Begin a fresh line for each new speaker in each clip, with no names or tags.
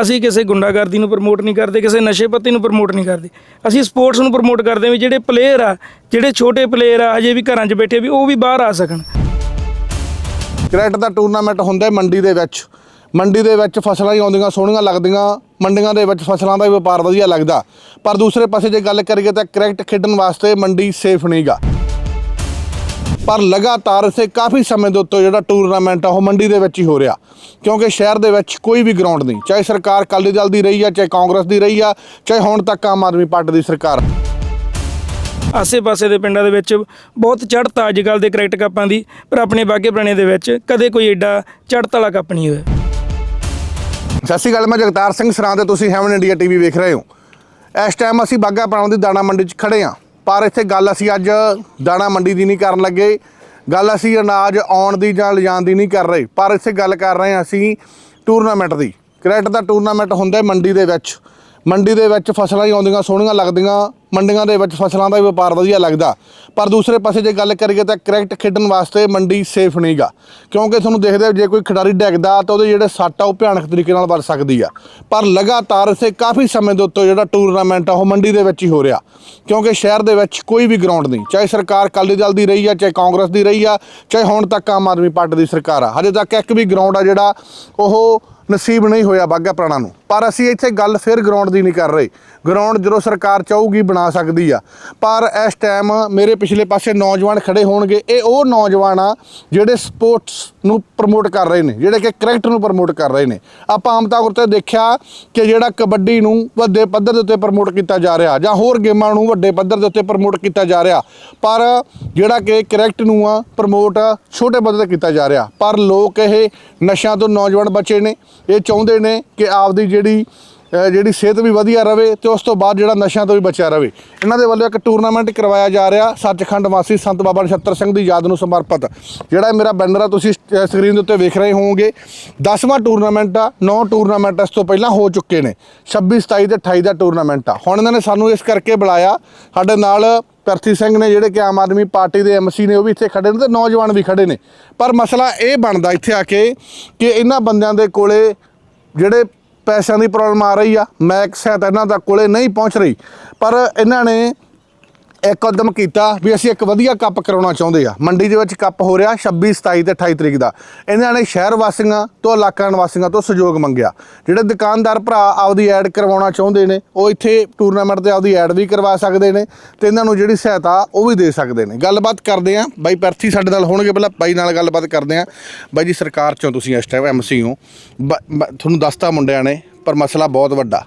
ਅਸੀਂ ਕਿਸੇ ਗੁੰਡਾਗਰਦੀ ਨੂੰ ਪ੍ਰਮੋਟ ਨਹੀਂ ਕਰਦੇ, ਕਿਸੇ ਨਸ਼ੇ ਪੱਤੇ ਨੂੰ ਪ੍ਰਮੋਟ ਨਹੀਂ ਕਰਦੇ। ਅਸੀਂ ਸਪੋਰਟਸ ਨੂੰ ਪ੍ਰਮੋਟ ਕਰਦੇ ਹਾਂ ਵੀ ਜਿਹੜੇ ਪਲੇਅਰ ਆ, ਜਿਹੜੇ ਛੋਟੇ ਪਲੇਅਰ ਆ ਅਜੇ ਵੀ ਘਰਾਂ 'ਚ ਬੈਠੇ ਵੀ ਉਹ ਵੀ ਬਾਹਰ ਆ ਸਕਣ।
ਕ੍ਰਿਕਟ ਦਾ ਟੂਰਨਾਮੈਂਟ ਹੁੰਦਾ ਮੰਡੀ ਦੇ ਵਿੱਚ। ਮੰਡੀ ਦੇ ਵਿੱਚ ਫਸਲਾਂ ਹੀ ਆਉਂਦੀਆਂ, ਸੋਹਣੀਆਂ ਲੱਗਦੀਆਂ। ਮੰਡੀਆਂ ਦੇ ਵਿੱਚ ਫਸਲਾਂ ਦਾ ਵੀ ਵਪਾਰ ਵਧੀਆ ਲੱਗਦਾ। ਪਰ ਦੂਸਰੇ ਪਾਸੇ ਜੇ ਗੱਲ ਕਰੀਏ ਤਾਂ ਕ੍ਰਿਕਟ ਖੇਡਣ ਵਾਸਤੇ ਮੰਡੀ ਸੇਫ ਨਹੀਂਗਾ ਪਰ ਲਗਾਤਾਰ ਇਸੇ ਕਾਫੀ ਸਮੇਂ ਦੇ ਉੱਤੇ ਜਿਹੜਾ ਟੂਰਨਾਮੈਂਟ ਆ, ਉਹ ਮੰਡੀ ਦੇ ਵਿੱਚ ਹੀ ਹੋ ਰਿਹਾ। ਕਿਉਂਕਿ ਸ਼ਹਿਰ ਦੇ ਵਿੱਚ ਕੋਈ ਵੀ ਗਰਾਊਂਡ ਨਹੀਂ। ਚਾਹੇ ਸਰਕਾਰ ਅਕਾਲੀ ਦਲ ਦੀ ਰਹੀ ਆ ਚਾਹੇ ਕਾਂਗਰਸ ਦੀ ਰਹੀ ਆ ਚਾਹੇ ਹੁਣ ਤੱਕ ਆਮ ਆਦਮੀ ਪਾਰਟੀ ਦੀ ਸਰਕਾਰ।
ਆਸੇ-ਪਾਸੇ ਦੇ ਪਿੰਡਾਂ ਦੇ ਵਿੱਚ ਬਹੁਤ ਚੜ੍ਹਤ ਅੱਜ ਕੱਲ ਦੇ ਕ੍ਰਿਕਟ ਕੱਪਾਂ ਦੀ ਪਰ ਆਪਣੇ ਬਾਗੇ ਪੁਰਾਣੇ ਦੇ ਵਿੱਚ ਕਦੇ ਕੋਈ ਐਡਾ ਚੜ੍ਹਤ ਵਾਲਾ ਕੱਪ ਨਹੀਂ ਹੋਇਆ।
ਸਤਿ ਸ਼੍ਰੀ ਅਕਾਲ ਮੈਂ ਜਗਤਾਰ ਸਿੰਘ ਸਰਾਂ ਤੇ ਤੁਸੀਂ ਹੈਵਨ ਇੰਡੀਆ ਟੀਵੀ ਵੇਖ ਰਹੇ ਹੋ। ਇਸ ਟਾਈਮ ਅਸੀਂ ਬਾਗਾ ਪੁਰਾਣਾ ਦੀ ਦਾਣਾ ਮੰਡੀ 'ਚ ਖੜੇ ਹਾਂ। ਪਰ ਇੱਥੇ ਗੱਲ ਅਸੀਂ ਅੱਜ ਦਾਣਾ ਮੰਡੀ ਦੀ ਨਹੀਂ ਕਰਨ ਲੱਗੇ। ਗੱਲ ਅਸੀਂ ਅਨਾਜ ਆਉਣ ਦੀ ਜਾਂ ਲਿਜਾਣ ਦੀ ਨਹੀਂ ਕਰ ਰਹੇ, ਪਰ ਇੱਥੇ ਗੱਲ ਕਰ ਰਹੇ ਹਾਂ ਅਸੀਂ ਟੂਰਨਾਮੈਂਟ ਦੀ। ਕ੍ਰਿਕਟ ਦਾ ਟੂਰਨਾਮੈਂਟ ਹੁੰਦਾ ਮੰਡੀ ਦੇ ਵਿੱਚ। ਮੰਡੀ ਦੇ ਵਿੱਚ ਫਸਲਾਂ ਹੀ ਆਉਂਦੀਆਂ, ਸੋਹਣੀਆਂ ਲੱਗਦੀਆਂ, ਮੰਡੀਆਂ ਦੇ ਵਿੱਚ ਫਸਲਾਂ ਦਾ ਵੀ ਵਪਾਰ ਵਧੀਆ ਲੱਗਦਾ। ਪਰ ਦੂਸਰੇ ਪਾਸੇ ਜੇ ਗੱਲ ਕਰੀਏ ਤਾਂ ਕ੍ਰਿਕਟ ਖੇਡਣ ਵਾਸਤੇ ਮੰਡੀ ਸੇਫ ਨਹੀਂਗਾ ਕਿਉਂਕਿ ਤੁਹਾਨੂੰ ਦੇਖਦੇ ਹੋ, ਜੇ ਕੋਈ ਖਿਡਾਰੀ ਡਿੱਗਦਾ, ਤਾਂ ਉਹਦੇ ਜਿਹੜੇ ਸੱਟ ਆ, ਉਹ ਭਿਆਨਕ ਤਰੀਕੇ ਨਾਲ ਵੱਜ ਸਕਦੀ ਆ। ਪਰ ਲਗਾਤਾਰ ਇਸੇ ਕਾਫੀ ਸਮੇਂ ਦੇ ਉੱਤੇ ਜਿਹੜਾ ਟੂਰਨਾਮੈਂਟ ਆ, ਉਹ ਮੰਡੀ ਦੇ ਵਿੱਚ ਹੀ ਹੋ ਰਿਹਾ। ਕਿਉਂਕਿ ਸ਼ਹਿਰ ਦੇ ਵਿੱਚ ਕੋਈ ਵੀ ਗਰਾਊਂਡ ਨਹੀਂ, ਚਾਹੇ ਸਰਕਾਰ ਅਕਾਲੀ ਦਲ ਦੀ ਰਹੀ ਆ, ਚਾਹੇ ਕਾਂਗਰਸ ਦੀ ਰਹੀ ਆ, ਚਾਹੇ ਹੁਣ ਤੱਕ ਆਮ ਆਦਮੀ ਪਾਰਟੀ ਦੀ ਸਰਕਾਰ ਆ। ਹਜੇ ਤੱਕ ਇੱਕ ਵੀ ਗਰਾਊਂਡ ਆ ਜਿਹੜਾ, ਉਹ ਨਸੀਬ ਨਹੀਂ ਹੋਇਆ ਬਾਗਾ ਪੁਰਾਣਾ ਨੂੰ। ਪਰ ਅਸੀਂ ਇੱਥੇ ਗੱਲ ਫਿਰ ਗਰਾਊਂਡ ਦੀ ਨਹੀਂ ਕਰ ਰਹੇ। ਗਰਾਊਂਡ ਜਦੋਂ ਸਰਕਾਰ ਚਾਹੂਗੀ ਬਣਾ ਸਕਦੀ ਆ। ਪਰ ਇਸ ਟਾਈਮ ਮੇਰੇ ਪਿਛਲੇ ਪਾਸੇ ਨੌਜਵਾਨ ਖੜੇ ਹੋਣਗੇ। ਇਹ ਉਹ ਨੌਜਵਾਨ ਆ ਜਿਹੜੇ ਸਪੋਰਟਸ ਨੂੰ ਪ੍ਰਮੋਟ ਕਰ ਰਹੇ ਨੇ, ਜਿਹੜੇ ਕਿ ਕ੍ਰਿਕਟ ਨੂੰ ਪ੍ਰਮੋਟ ਕਰ ਰਹੇ ਨੇ। ਆਪਾਂ ਆਮ ਤੌਰ ਤੇ ਦੇਖਿਆ ਕਿ ਜਿਹੜਾ ਕਬੱਡੀ ਨੂੰ ਵੱਡੇ ਪੱਧਰ ਦੇ ਉੱਤੇ ਪ੍ਰਮੋਟ ਕੀਤਾ ਜਾ ਰਿਹਾ ਜਾਂ ਹੋਰ ਗੇਮਾਂ ਨੂੰ ਵੱਡੇ ਪੱਧਰ ਦੇ ਉੱਤੇ ਪ੍ਰਮੋਟ ਕੀਤਾ ਜਾ ਰਿਹਾ। ਪਰ ਜਿਹੜਾ ਕਿ ਕ੍ਰਿਕਟ ਨੂੰ ਆ ਪ੍ਰਮੋਟ ਛੋਟੇ ਪੱਧਰ ਤੇ ਕੀਤਾ ਜਾ ਰਿਹਾ। ਪਰ ਲੋਕ ਇਹ ਨਸ਼ਿਆਂ ਤੋਂ ਨੌਜਵਾਨ ਬਚੇ ਨੇ। ਇਹ ਚਾਹੁੰਦੇ ਨੇ ਕਿ ਆਪਦੀ ਜਿਹੜੀ ਜਿਹੜੀ ਸਿਹਤ ਵੀ ਵਧੀਆ ਰਵੇ ਤੇ ਉਸ ਤੋਂ ਬਾਅਦ ਜਿਹੜਾ ਨਸ਼ਿਆਂ ਤੋਂ ਵੀ ਬਚਿਆ ਰਵੇ। ਇਹਨਾਂ ਦੇ ਵੱਲੋਂ ਇੱਕ ਟੂਰਨਾਮੈਂਟ ਕਰਵਾਇਆ ਜਾ ਰਿਹਾ, ਸੱਚਖੰਡ ਵਾਸੀ ਸੰਤ ਬਾਬਾ ਨਛੱਤਰ ਸਿੰਘ ਦੀ ਯਾਦ ਨੂੰ ਸਮਰਪਿਤ। ਜਿਹੜਾ ਮੇਰਾ ਬੈਨਰ ਆ, ਤੁਸੀਂ ਸਕਰੀਨ ਦੇ ਉੱਤੇ ਵੇਖ ਰਹੇ ਹੋਵੋਗੇ। 10ਵਾਂ ਟੂਰਨਾਮੈਂਟ ਆ 9 ਟੂਰਨਾਮੈਂਟ ਇਸ ਤੋਂ ਪਹਿਲਾਂ ਹੋ ਚੁੱਕੇ ਨੇ। 26 27 ਤੇ 28 ਦਾ ਟੂਰਨਾਮੈਂਟ ਆ। ਹੁਣ ਇਹਨਾਂ ਨੇ ਸਾਨੂੰ ਇਸ ਕਰਕੇ ਬੁਲਾਇਆ, ਸਾਡੇ ਨਾਲ ਪ੍ਰਥੀ ਸਿੰਘ ਨੇ ਜਿਹੜੇ ਕਿ ਆਮ ਆਦਮੀ ਪਾਰਟੀ ਦੇ ਐਮਸੀ ਨੇ, ਉਹ ਵੀ ਇੱਥੇ ਖੜੇ ਨੇ ਤੇ ਨੌਜਵਾਨ ਵੀ ਖੜੇ ਨੇ। ਪਰ ਮਸਲਾ ਇਹ ਬਣਦਾ ਇੱਥੇ ਆ ਕੇ ਕਿ ਇਹਨਾਂ ਬੰਦਿਆਂ ਦੇ ਕੋਲੇ ਜਿਹੜੇ ਪੈਸਿਆਂ ਦੀ ਪ੍ਰੋਬਲਮ ਆ ਰਹੀ ਆ ਮੈਕ ਸਹਾਇਤਾ ਇਹਨਾਂ ਦਾ ਕੋਲੇ ਨਹੀਂ ਪਹੁੰਚ ਰਹੀ, ਪਰ ਇਹਨਾਂ ਨੇ ਇੱਕ ਕਦਮ ਕੀਤਾ ਵੀ ਅਸੀਂ ਇੱਕ ਵਧੀਆ ਕੱਪ ਕਰਾਉਣਾ ਚਾਹੁੰਦੇ ਆ। ਮੰਡੀ ਦੇ ਵਿੱਚ ਕੱਪ ਹੋ ਰਿਹਾ 26 27 ਤੇ 28 ਤਰੀਕ ਦਾ। ਇਹਨਾਂ ਨੇ ਸ਼ਹਿਰ ਵਾਸੀਆਂ ਤੋਂ ਇਲਾਕਾ ਨਿਵਾਸੀਆਂ ਤੋਂ ਸਹਿਯੋਗ ਮੰਗਿਆ। ਜਿਹੜੇ ਦੁਕਾਨਦਾਰ ਭਰਾ ਆਪਦੀ ਐਡ ਕਰਵਾਉਣਾ ਚਾਹੁੰਦੇ ਨੇ ਉਹ ਇੱਥੇ ਟੂਰਨਾਮੈਂਟ ਤੇ ਆਪਦੀ ਐਡ ਵੀ ਕਰਵਾ ਸਕਦੇ ਨੇ ਤੇ ਇਹਨਾਂ ਨੂੰ ਜਿਹੜੀ ਸਹਾਇਤਾ ਉਹ ਵੀ ਦੇ ਸਕਦੇ ਨੇ। ਗੱਲਬਾਤ ਕਰਦੇ ਆ ਬਾਈ ਪਰਥੀ ਸਾਡੇ ਨਾਲ ਹੋਣਗੇ ਪਹਿਲਾਂ। ਬਾਈ ਨਾਲ ਗੱਲਬਾਤ ਕਰਦੇ ਆ ਬਾਈ ਜੀ ਸਰਕਾਰ ਚੋਂ ਤੁਸੀਂ ਇਸ ਟਾਈਮ ਐਮਸੀ ਹੋ। ਤੁਹਾਨੂੰ ਦੱਸਤਾ ਮੁੰਡਿਆਂ ਨੇ ਪਰ ਮਸਲਾ ਬਹੁਤ ਵੱਡਾ।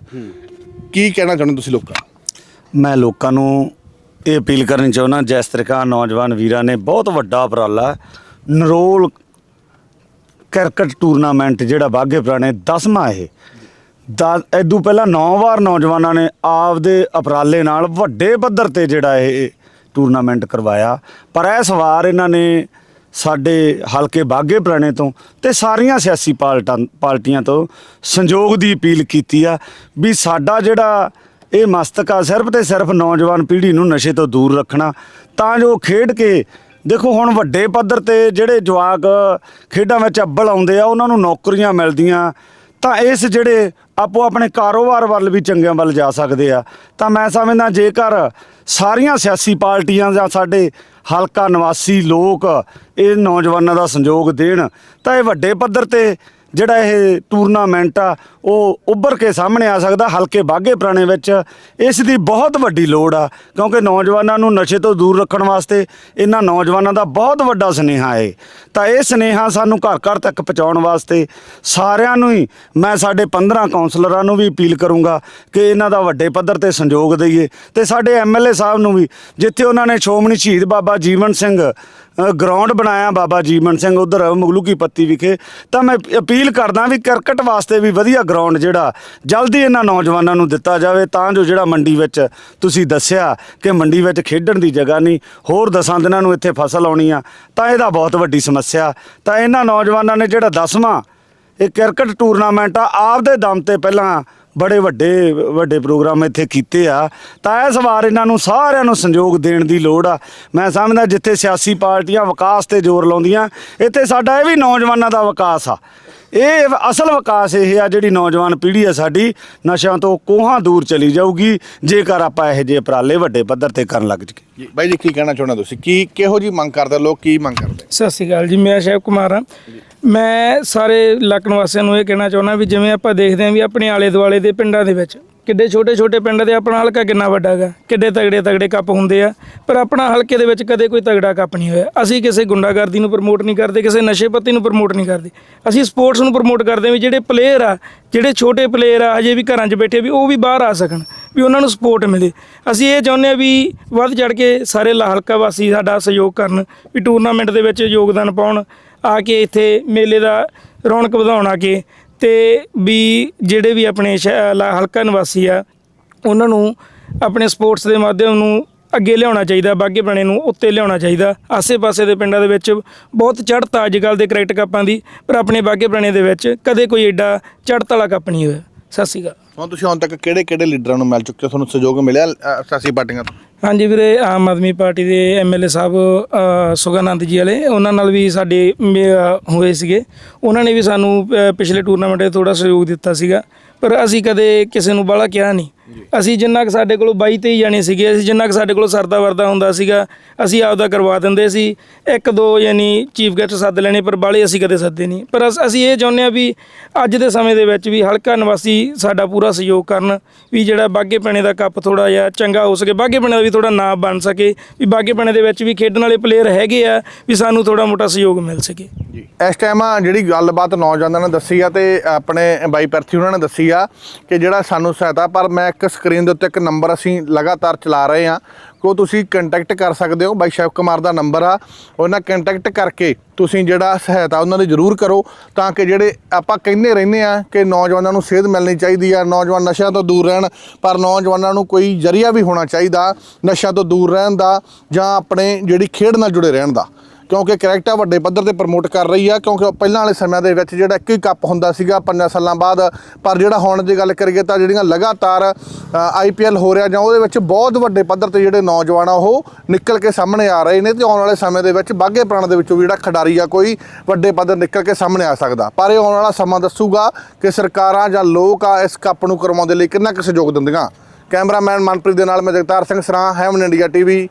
ਕੀ ਕਹਿਣਾ ਚਾਹੁੰਦੇ ਤੁਸੀਂ ਲੋਕਾਂ?
ਮੈਂ ਲੋਕਾਂ ਨੂੰ ਇਹ ਅਪੀਲ ਕਰਨੀ ਚਾਹੁੰਦਾ, ਜਿਸ ਤਰੀਕਾ ਨੌਜਵਾਨ ਵੀਰਾਂ ਨੇ ਬਹੁਤ ਵੱਡਾ ਉਪਰਾਲਾ ਨਰੋਲ ਕ੍ਰਿਕਟ ਟੂਰਨਾਮੈਂਟ ਜਿਹੜਾ ਬਾਗੇ ਪੁਰਾਣੇ 10ਵਾਂ ਇਹ। ਦਾ ਇਦੋਂ ਪਹਿਲਾਂ 9 ਵਾਰ ਨੌਜਵਾਨਾਂ ਨੇ ਆਪਦੇ ਉਪਰਾਲੇ ਨਾਲ ਵੱਡੇ ਪੱਧਰ ਤੇ ਜਿਹੜਾ ਇਹ ਟੂਰਨਾਮੈਂਟ ਕਰਵਾਇਆ। ਪਰ ਇਸ ਵਾਰ ਇਹਨਾਂ ਨੇ ਸਾਡੇ ਹਲਕੇ ਬਾਗੇ ਪੁਰਾਣੇ ਤੋਂ ਤੇ ਸਾਰੀਆਂ ਸਿਆਸੀ ਪਾਰਟਾਂ ਪਾਰਟੀਆਂ ਤੋਂ ਸੰਯੋਗ ਦੀ ਅਪੀਲ ਕੀਤੀ ਆ ਵੀ ਸਾਡਾ ਜਿਹੜਾ ਇਹ ਮਸਤਕ ਆ, ਸਿਰਫ ਤੇ ਸਿਰਫ ਨੌਜਵਾਨ ਪੀੜ੍ਹੀ ਨੂੰ ਨਸ਼ੇ ਤੋਂ ਦੂਰ ਰੱਖਣਾ। ਤਾਂ ਜੋ ਖੇਡ ਕੇ, ਦੇਖੋ ਹੁਣ ਵੱਡੇ ਪੱਧਰ ਤੇ ਜਿਹੜੇ ਜਵਾਕ ਖੇਡਾਂ ਵਿੱਚ ਅੱਬਲ ਆਉਂਦੇ ਆ, ਉਹਨਾਂ ਨੂੰ ਨੌਕਰੀਆਂ ਮਿਲਦੀਆਂ। ਤਾਂ ਇਸ ਜਿਹੜੇ ਆਪੋ ਆਪਣੇ ਕਾਰੋਬਾਰ ਵੱਲ ਵੀ ਚੰਗਿਆਂ ਵੱਲ ਜਾ ਸਕਦੇ ਆ। ਤਾਂ ਮੈਂ ਸਮਝਦਾ, ਜੇਕਰ ਸਾਰੀਆਂ ਸਿਆਸੀ ਪਾਰਟੀਆਂ ਜਾਂ ਸਾਡੇ ਹਲਕਾ ਨਿਵਾਸੀ ਲੋਕ ਇਹ ਨੌਜਵਾਨਾਂ ਦਾ ਸੰਯੋਗ ਦੇਣ, ਤਾਂ ਇਹ ਵੱਡੇ ਪੱਧਰ ਤੇ ਜਿਹੜਾ ਇਹ ਟੂਰਨਾਮੈਂਟ ਆ, ਉਹ ਉੱਭਰ ਕੇ ਸਾਹਮਣੇ ਆ ਸਕਦਾ, ਹਲਕੇ ਬਾਗੇ ਪੁਰਾਣੇ ਵਿੱਚ। ਇਸ ਦੀ ਬਹੁਤ ਵੱਡੀ ਲੋੜ ਆ, ਕਿਉਂਕਿ ਨੌਜਵਾਨਾਂ ਨੂੰ ਨਸ਼ੇ ਤੋਂ ਦੂਰ ਰੱਖਣ ਵਾਸਤੇ ਇਹਨਾਂ ਨੌਜਵਾਨਾਂ ਦਾ ਬਹੁਤ ਵੱਡਾ ਸੁਨੇਹਾ ਹੈ ਤਾਂ ਇਹ ਸੁਨੇਹਾ ਸਾਨੂੰ ਘਰ ਘਰ ਤੱਕ ਪਹੁੰਚਾਉਣ ਵਾਸਤੇ ਸਾਰਿਆਂ ਨੂੰ ਹੀ ਮੈਂ ਸਾਡੇ 15 ਕਾਉਂਸਲਰਾਂ ਨੂੰ ਵੀ ਅਪੀਲ ਕਰੂੰਗਾ ਕਿ ਇਹਨਾਂ ਦਾ ਵੱਡੇ ਪੱਧਰ ਤੇ ਸੰਯੋਗ ਦਈਏ। ਤੇ ਸਾਡੇ ਐਮਐਲਏ ਸਾਹਿਬ ਨੂੰ ਵੀ, ਜਿੱਥੇ ਉਹਨਾਂ ਨੇ ਸ਼੍ਰੋਮਣੀ ਸ਼ਹੀਦ ਬਾਬਾ ਜੀਵਨ ਸਿੰਘ ਗਰਾਊਂਡ ਬਣਾਇਆ ਬਾਬਾ ਜੀਵਨ ਸਿੰਘ ਉਧਰ ਮੁਗਲੂਕੀ ਪੱਤੀ ਵਿਖੇ। ਤਾਂ ਮੈਂ ਅਪੀਲ ਕਰਦਾ ਵੀ ਕ੍ਰਿਕਟ ਵਾਸਤੇ ਵੀ ਵਧੀਆ ਗਰਾਊਂਡ ਜਿਹੜਾ, ਜਲਦੀ ਇਹਨਾਂ ਨੌਜਵਾਨਾਂ ਨੂੰ ਦਿੱਤਾ ਜਾਵੇ, ਤਾਂ ਜੋ ਜਿਹੜਾ ਮੰਡੀ ਵਿੱਚ ਤੁਸੀਂ ਦੱਸਿਆ ਕਿ ਮੰਡੀ ਵਿੱਚ ਖੇਡਣ ਦੀ ਜਗ੍ਹਾ ਨਹੀਂ, ਹੋਰ ਦਸਾਂ ਦਿਨਾਂ ਨੂੰ ਇੱਥੇ ਫਸਲ ਆਉਣੀ ਆ, ਤਾਂ ਇਹਦਾ ਬਹੁਤ ਵੱਡੀ ਸਮੱਸਿਆ। ਤਾਂ ਇਹਨਾਂ ਨੌਜਵਾਨਾਂ ਨੇ ਜਿਹੜਾ ਦਸਵਾਂ, ਇਹ ਕ੍ਰਿਕਟ ਟੂਰਨਾਮੈਂਟ ਆ, ਆਪਦੇ ਦਮ ਤੇ ਪਹਿਲਾਂ ਬੜੇ ਵੱਡੇ ਵੱਡੇ ਪ੍ਰੋਗਰਾਮ ਇੱਥੇ ਕੀਤੇ ਆ। ਤਾਂ ਇਸ ਵਾਰ ਇਹਨਾਂ ਨੂੰ ਸਾਰਿਆਂ ਨੂੰ ਸੰਯੋਗ ਦੇਣ ਦੀ ਲੋੜ ਆ। ਮੈਂ ਸਮਝਦਾ ਜਿੱਥੇ ਸਿਆਸੀ ਪਾਰਟੀਆਂ ਵਿਕਾਸ ਤੇ ਜ਼ੋਰ ਲਾਉਂਦੀਆਂ ਇੱਥੇ ਸਾਡਾ ਇਹ ਵੀ ਨੌਜਵਾਨਾਂ ਦਾ ਵਿਕਾਸ ਆ। ਇਹ ਅਸਲ ਵਿਕਾਸ ਇਹ ਆ ਜਿਹੜੀ ਨੌਜਵਾਨ ਪੀੜ੍ਹੀ ਆ ਸਾਡੀ ਨਸ਼ਿਆਂ ਤੋਂ ਕੋਹਾਂ ਦੂਰ ਚਲੀ ਜਾਊਗੀ ਜੇਕਰ ਆਪਾਂ ਇਹੋ ਜਿਹੇ ਉਪਰਾਲੇ ਵੱਡੇ ਪੱਧਰ ਤੇ ਕਰਨ ਲੱਗ ਜੀਏ
ਜੀ ਬਾਈ ਜੀ ਕੀ ਕਹਿਣਾ ਚਾਹੁੰਦੇ ਤੁਸੀਂ? ਕੀ ਕਿਹੋ ਜੀ ਮੰਗ ਕਰਦੇ ਲੋਕ ਕੀ ਮੰਗ ਕਰਦੇ?
ਸਤਿ ਸ਼੍ਰੀ ਅਕਾਲ ਜੀ ਮੈਂ ਸ਼ਿਵ ਕੁਮਾਰ ਹਾਂ ਮੈਂ ਸਾਰੇ ਲੱਕਣ ਵਾਸੀਆਂ ਨੂੰ ਇਹ ਕਹਿਣਾ ਚਾਹੁੰਦਾ ਵੀ ਜਿਵੇਂ ਆਪਾਂ ਦੇਖਦੇ ਹਾਂ ਵੀ ਆਪਣੇ ਆਲੇ ਦੁਆਲੇ ਦੇ ਪਿੰਡਾਂ ਦੇ ਵਿੱਚ ਕਿੱਡੇ ਛੋਟੇ ਛੋਟੇ ਪਿੰਡ ਦੇ ਆਪਣਾ ਹਲਕਾ ਕਿੰਨਾ ਵੱਡਾ ਹੈਗਾ, ਕਿੱਡੇ ਤਗੜੇ ਤਗੜੇ ਕੱਪ ਹੁੰਦੇ ਆ, ਪਰ ਆਪਣਾ ਹਲਕੇ ਦੇ ਵਿੱਚ ਕਦੇ ਕੋਈ ਤਗੜਾ ਕੱਪ ਨਹੀਂ ਹੋਇਆ। ਅਸੀਂ ਕਿਸੇ ਗੁੰਡਾਗਰਦੀ ਨੂੰ ਪ੍ਰਮੋਟ ਨਹੀਂ ਕਰਦੇ, ਕਿਸੇ ਨਸ਼ੇ ਪੱਤੀ ਨੂੰ ਪ੍ਰਮੋਟ ਨਹੀਂ ਕਰਦੇ। ਅਸੀਂ ਸਪੋਰਟਸ ਨੂੰ ਪ੍ਰਮੋਟ ਕਰਦੇ ਵੀ ਜਿਹੜੇ ਪਲੇਅਰ ਆ, ਜਿਹੜੇ ਛੋਟੇ ਪਲੇਅਰ ਆ, ਹਜੇ ਵੀ ਘਰਾਂ 'ਚ ਬੈਠੇ ਵੀ ਉਹ ਵੀ ਬਾਹਰ ਆ ਸਕਣ, ਵੀ ਉਹਨਾਂ ਨੂੰ ਸਪੋਰਟ ਮਿਲੇ। ਅਸੀਂ ਇਹ ਚਾਹੁੰਦੇ ਆ ਵੀ ਵੱਧ ਚੜ ਕੇ ਸਾਰੇ ਲਾ, ਹਲਕਾ ਵਾਸੀ ਸਾਡਾ ਸਹਿਯੋਗ ਕਰਨ, ਵੀ ਟੂਰਨਾਮੈਂਟ ਦੇ ਵਿੱਚ ਯੋਗਦਾਨ ਪਾਉਣ ਆ ਕੇ ਇੱਥੇ ਮੇਲੇ ਦਾ ਰੌਣਕ ਵਧਾਉਣ ਆ ਕੇ ਤੇ ਵੀ ਜਿਹੜੇ ਵੀ ਆਪਣੇ ਸ਼ਹਿ- ਲਾ- ਹਲਕਾ ਨਿਵਾਸੀ ਆ, ਉਹਨਾਂ ਨੂੰ ਆਪਣੇ ਸਪੋਰਟਸ ਦੇ ਮਾਧਿਅਮ ਨੂੰ ਅੱਗੇ ਲਿਆਉਣਾ ਚਾਹੀਦਾ, ਬਾਗੇ ਬਣੇ ਨੂੰ ਉੱਤੇ ਲਿਆਉਣਾ ਚਾਹੀਦਾ। ਆਸੇ-ਪਾਸੇ ਦੇ ਪਿੰਡਾਂ ਦੇ ਵਿੱਚ ਬਹੁਤ ਚੜ੍ਹਤਾ ਅੱਜ ਕੱਲ੍ਹ ਦੇ ਕ੍ਰਿਕਟ ਕੱਪਾਂ ਦੀ, ਪਰ ਆਪਣੇ ਬਾਗੇ ਬਣੇ ਦੇ ਵਿੱਚ ਕਦੇ ਕੋਈ ਐਡਾ ਚੜ੍ਹਤ ਵਾਲਾ ਕੱਪ ਨਹੀਂ ਹੋਇਆ। ਸਤਿ ਸ਼੍ਰੀ ਅਕਾਲ।
ਹੁਣ ਤੁਸੀਂ ਹੁਣ ਤੱਕ ਕਿਹੜੇ ਕਿਹੜੇ ਲੀਡਰਾਂ ਨੂੰ ਮਿਲ ਚੁੱਕੇ ਹੋ? ਤੁਹਾਨੂੰ ਸਹਿਯੋਗ ਮਿਲਿਆ ਸਿਆਸੀ ਪਾਰਟੀਆਂ ਤੋਂ?
ਹਾਂਜੀ ਵੀਰੇ ਆਮ ਆਦਮੀ ਪਾਰਟੀ ਦੇ ਐਮਐਲਏ ਸਾਹਿਬ ਅ, ਸੁਗਾਨੰਦ ਜੀ ਵਾਲੇ ਉਹਨਾਂ ਨਾਲ ਵੀ ਸਾਡੇ ਮੇ- ਹੋਏ ਸੀਗੇ। ਉਹਨਾਂ ਨੇ ਵੀ ਸਾਨੂੰ ਪਿਛਲੇ ਟੂਰਨਾਮੈਂਟ 'ਤੇ ਥੋੜਾ ਸਹਿਯੋਗ ਦਿੱਤਾ ਸੀਗਾ। ਪਰ ਅਸੀਂ ਕਦੇ ਕਿਸੇ ਨੂੰ ਬਾਹਲਾ ਕਿਹਾ ਨਹੀਂ। ਅਸੀਂ ਜਿੰਨਾ ਕੁ ਸਾਡੇ ਕੋਲ 22 23 ਜਾਣੇ ਸੀਗੇ ਅਸੀਂ ਜਿੰਨਾ ਕੁ ਸਾਡੇ ਕੋਲ ਸਰਦਾ ਵਰਦਾ ਹੁੰਦਾ ਸੀਗਾ ਅਸੀਂ ਆਪਦਾ ਕਰਵਾ ਦਿੰਦੇ ਸੀ। ਇੱਕ ਦੋ ਯਾਨੀ ਚੀਫ ਗੈਸਟ ਸੱਦ ਲੈਣੇ ਪਰ ਬਾਹਲੇ ਅਸੀਂ ਕਦੇ ਸੱਦੇ ਨਹੀਂ। ਪਰ ਅਸ- ਅਸੀਂ ਇਹ ਚਾਹੁੰਦੇ ਆ ਵੀ ਅੱਜ ਦੇ ਸਮੇਂ ਦੇ ਵਿੱਚ ਵੀ ਹਲਕਾ ਨਿਵਾਸੀ ਸਾਡਾ ਪੂਰਾ ਸਹਿਯੋਗ ਕਰਨ ਵੀ ਜਿਹੜਾ ਬਾਗੇ ਪਣੇ ਦਾ ਕੱਪ ਥੋੜਾ ਜਿਹਾ ਚੰਗਾ ਹੋ ਸਕੇ ਬਾਗੇ ਪਣੇ ਦਾ ਵੀ ਥੋੜਾ ਨਾਮ ਬਣ ਸਕੇ ਵੀ ਬਾਗੇ ਪਣੇ ਦੇ ਵਿੱਚ ਵੀ ਖੇਡਣ ਵਾਲੇ ਪਲੇਅਰ ਹੈਗੇ ਆ ਵੀ ਸਾਨੂੰ ਥੋੜਾ ਮੋਟਾ ਸਹਿਯੋਗ ਮਿਲ ਸਕੇ।
ਜੀ। ਇਸ ਟਾਈਮ ਆ ਜਿਹੜੀ ਗੱਲਬਾਤ ਨੌਜਵਾਨਾਂ ਨੇ ਦੱਸੀ ਆ ਤੇ ਆਪਣੇ ਬਾਈ ਪਰਥੀ ਉਹਨਾਂ ਨੇ ਦੱਸੀ ਆ ਕਿ ਜਿਹੜਾ ਸਾਨੂੰ ਸਹਾਇਤਾ ਪਰ ਮੈਂ ਇੱਕ ਇੱਕ ਸਕਰੀਨ ਦੇ ਉੱਤੇ ਇੱਕ ਨੰਬਰ ਅਸੀਂ ਲਗਾਤਾਰ ਚਲਾ ਰਹੇ ਆ ਕੋ ਤੁਸੀਂ ਕੰਟੈਕਟ ਕਰ ਸਕਦੇ ਹੋ। ਬਾਈ ਸ਼ਿਵ ਕੁਮਾਰ ਦਾ ਨੰਬਰ ਆ। ਉਹਨਾਂ ਕੰਟੈਕਟ ਕਰਕੇ ਤੁਸੀਂ ਜਿਹੜਾ ਸਹਾਇਤਾ ਉਹਨਾਂ ਦੀ ਜ਼ਰੂਰ ਕਰੋ ਤਾਂ ਕਿ ਜਿਹੜੇ ਆਪਾਂ ਕਹਿੰਦੇ ਰਹਿੰਦੇ ਆ ਕਿ ਨੌਜਵਾਨਾਂ ਨੂੰ ਸੇਧ ਮਿਲਣੀ ਚਾਹੀਦੀ ਆ। ਨੌਜਵਾਨ ਨਸ਼ਿਆਂ ਤੋਂ ਦੂਰ ਰਹਿਣ, ਪਰ ਨੌਜਵਾਨਾਂ ਨੂੰ ਕੋਈ ਜਰੀਆ ਵੀ ਹੋਣਾ ਚਾਹੀਦਾ। ਨਸ਼ਿਆਂ ਤੋਂ ਦੂਰ ਰਹਿਣ ਦਾ ਜਾਂ ਆਪਣੇ ਜਿਹੜੀ ਖੇਡ ਨਾਲ ਜੁੜੇ ਰਹਿਣ ਦਾ। ਕਿਉਂਕਿ ਕਰੈਕਟਰ ਵੱਡੇ ਪੱਧਰ ਤੇ ਪ੍ਰਮੋਟ ਕਰ ਰਹੀ ਆ, ਕਿਉਂਕਿ ਪਹਿਲਾਂ ਵਾਲੇ ਸਮਿਆਂ ਦੇ ਵਿੱਚ ਜਿਹੜਾ ਇੱਕ ਹੀ ਕੱਪ ਹੁੰਦਾ ਸੀਗਾ ਪੰਜਾਂ ਸਾਲਾਂ ਬਾਅਦ। ਪਰ ਜਿਹੜਾ ਹੁਣ ਦੀ ਗੱਲ ਕਰੀਏ ਤਾਂ ਜਿਹੜੀਆਂ ਲਗਾਤਾਰ ਆਈਪੀਐਲ ਹੋ ਰਿਹਾ ਜਾਂ ਉਹਦੇ ਵਿੱਚ ਬਹੁਤ ਵੱਡੇ ਪੱਧਰ ਤੇ ਜਿਹੜੇ ਨੌਜਵਾਨ ਆ, ਉਹ ਨਿਕਲ ਕੇ ਸਾਹਮਣੇ ਆ ਰਹੇ ਨੇ ਤੇ ਆਉਣ ਵਾਲੇ ਸਮੇਂ ਦੇ ਵਿੱਚ ਬਾਗੇ ਪ੍ਰਾਣ ਦੇ ਵਿੱਚੋਂ ਵੀ ਜਿਹੜਾ ਖਿਡਾਰੀ ਆ, ਕੋਈ ਵੱਡੇ ਪੱਧਰ ਨਿਕਲ ਕੇ ਸਾਹਮਣੇ ਆ ਸਕਦਾ। ਪਰ ਇਹ ਆਉਣ ਵਾਲਾ ਸਮਾਂ ਦੱਸੂਗਾ ਕਿ ਸਰਕਾਰਾਂ ਜਾਂ ਲੋਕ ਆ, ਇਸ ਕੱਪ ਨੂੰ ਕਰਵਾਉਣ ਦੇ ਲਈ ਕਿੰਨਾ ਕੁ ਸਹਿਯੋਗ ਦਿੰਦੀਆਂ। ਕੈਮਰਾਮੈਨ ਮਨਪ੍ਰੀਤ ਦੇ ਨਾਲ ਮੈਂ ਜਗਤਾਰ ਸਿੰਘ ਸਰਾਂ ਹੈਵਨ ਇੰਡੀਆ ਟੀਵੀ